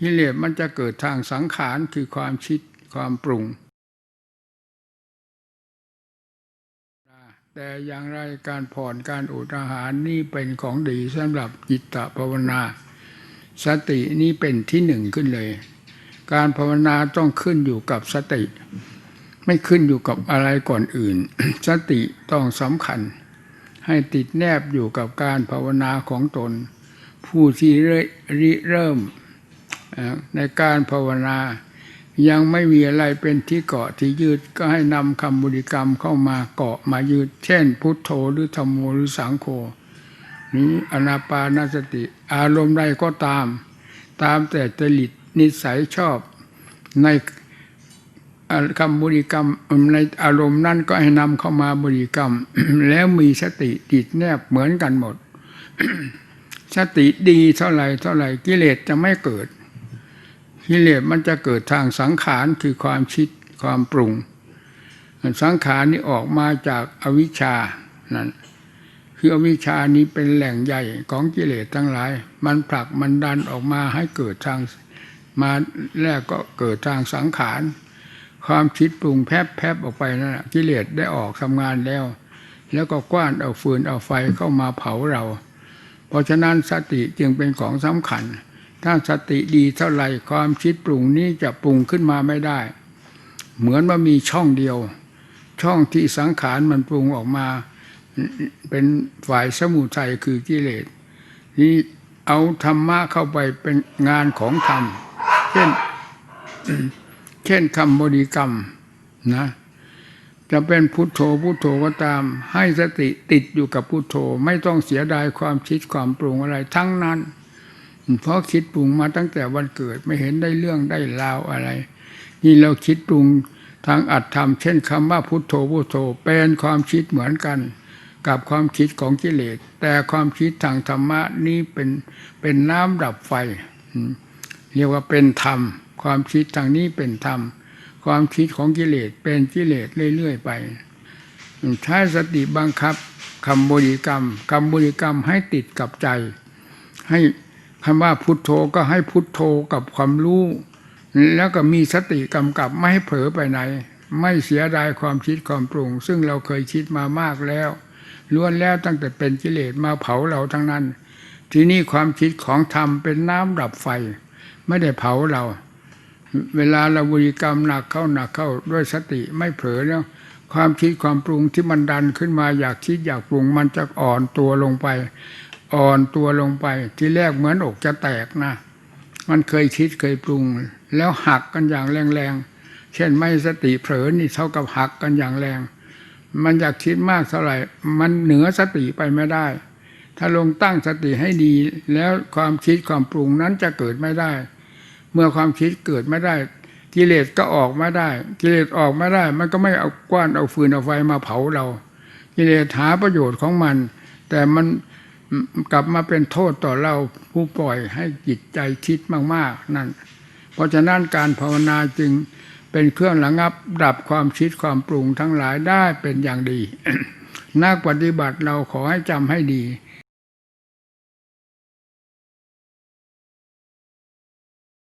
กิเลสมันจะเกิดทางสังขารคือความคิดความปรุง แต่อย่างไรการผ่อนการอดอาหารนี่เป็นของดีสำหรับจิตตภาวนา สตินี่เป็นที่หนึ่งขึ้นเลย การภาวนาต้องขึ้นอยู่กับสติ ไม่ขึ้นอยู่กับอะไรก่อนอื่น สติต้องสำคัญ ให้ติดแนบอยู่กับการภาวนาของตน ผู้ที่ริเริ่ม ในการภาวนา ยังไม่มีอะไรเป็นที่เกาะที่ยืดก็ให้นำคำบริกรรมเข้ามาเกาะมายืด เช่น พุทโธหรือธรรมโมหรือสังโฆนี้อนาปานสติ อารมณ์ใดก็ตาม ตามแต่จริตนิสัยชอบในคำบริกรรมในอารมณ์นั้นก็ให้นำเข้ามาบริกรรม แล้วมีสติติดแนบเหมือนกันหมด สติดีเท่าไหร่เท่าไหร่กิเลสจะไม่เกิด กิเลสมันจะเกิดทางสังขารคือความคิดความปรุง สังขารนี่ออกมาจากอวิชชานั่นคืออวิชชานี้เป็นแหล่งใหญ่ของกิเลสทั้งหลาย มันผลักมันดันออกมาให้เกิดทางมาแรกก็เกิดทางสังขาร ความคิดปรุงแพบแพบออกไปนั่นแหะกิเลสได้ออกทำงานแล้ว แล้วก็กว้านเอาฟืนเอาไฟเข้ามาเผาเรา เพราะฉะนั้นสติจึงเป็นของสำคัญ ถ้าสติดีเท่าไหร่ความคิดปรุงนี้จะปรุงขึ้นมาไม่ได้ เหมือนว่ามีช่องเดียว ช่องที่สังขารมันปรุงออกมา เป็นฝ่ายสมุทัยคือกิเลสนี่เอาธรรมะเข้าไปเป็นงานของธรรม เช่น เช่นคำบริกรรมนะ จะเป็นพุทโธพุทโธก็ตาม ให้สติติดอยู่กับพุทโธ ไม่ต้องเสียดายความคิดความปรุงอะไรทั้งนั้น เพราะคิดปรุงมาตั้งแต่วันเกิดไม่เห็นได้เรื่องได้ราวอะไร นี่เราคิดปรุงทางอัตธรรมเช่นคำว่าพุทโธพุทโธเป็นความคิดเหมือนกัน กับความคิดของกิเลส แต่ความคิดทางธรรมะนี้เป็นเป็นน้ำดับไฟ เรียกว่าเป็นธรรม ความคิดทางนี้เป็นธรรม ความคิดของกิเลสเป็นกิเลสเรื่อยๆไปใช้สติบังคับคำบริกรรมคำบริกรรมให้ติดกับใจ ให้ คำว่าพุทโธก็ให้พุทโธกับความรู้ แล้วก็มีสติกำกับไม่ให้เผลอไปไหน ไม่เสียดายความคิดความปรุง ซึ่งเราเคยคิดมามากแล้วล้วนแล้วตั้งแต่เป็นกิเลสมาเผาเราทั้งนั้น ที่นี้ความคิดของธรรมเป็นน้ำดับไฟ ไม่ได้เผาเรา เวลาเราบริกรรมหนักเข้าหนักเข้าด้วยสติไม่เผลอแล้วความคิดความปรุงที่มันดันขึ้นมาอยากคิดอยากปรุงมันจะอ่อนตัวลงไป อ่อนตัวลงไปที่แรกเหมือนอกจะแตกนะ มันเคยคิดเคยปรุง แล้วหักกันอย่างแรงๆ เช่นไม่สติเผลอนี่เท่ากับหักกันอย่างแรง มันอยากคิดมากเท่าไหร่ มันเหนือสติไปไม่ได้ ถ้าลงตั้งสติให้ดี แล้วความคิดความปรุงนั้นจะเกิดไม่ได้ เมื่อความคิดเกิดไม่ได้ กิเลสก็ออกไม่ได้ กิเลสออกไม่ได้ มันก็ไม่เอากว้านเอาฟืนเอาไฟมาเผาเรา กิเลสหาประโยชน์ของมัน แต่มัน กลับมาเป็นโทษต่อเราผู้ปล่อยให้จิตใจคิดมาก ๆ นั่น เพราะฉะนั้นการภาวนาจึงเป็นเครื่องระงับดับความคิดความปรุงทั้งหลายได้เป็นอย่างดี นักปฏิบัติเราขอให้จำให้ดี